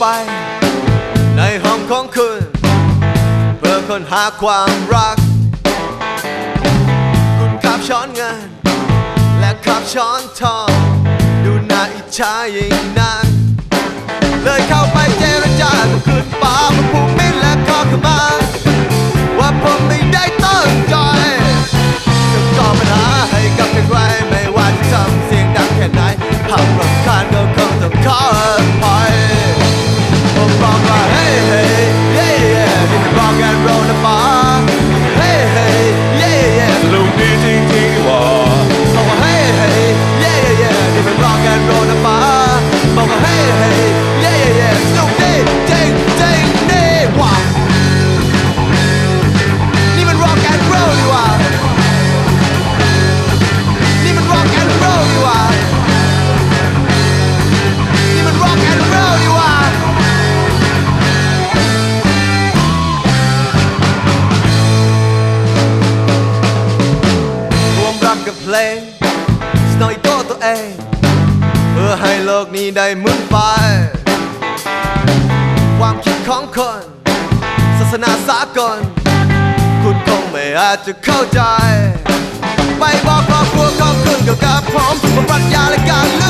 ไป ในห้องของคุณ เพื่อค้นหาความรัก คุณขับช้อนเงิน และขับช้อนทอง ดูน่าอิจฉายิ่งนักเลยเข้าไปเจรจา กับเพลงสโนว์ตัวตัวเอง เพื่อให้โลกนี้ได้มุนไป ความคิดของคน ศาสนาสากล คุณคงไม่อาจจะเข้าใจ ไปบอกครอบครัวของคุณเกี่ยวกับผมว่าปรัชญาและการเลือก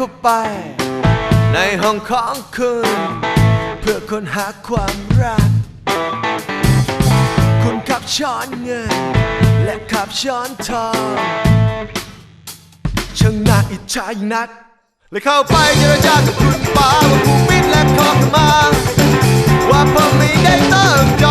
เข้าไป ในห้องของคุณ เพื่อค้นหาความรัก คุณขับช้อนเงิน และขับช้อนทองช่างน่าอิจฉายิ่งนักเลยเข้าไปเจรจากับคุณป้าว่าผูกมิตรและขอขมาว่าผมไม่ได้ตั้งใจ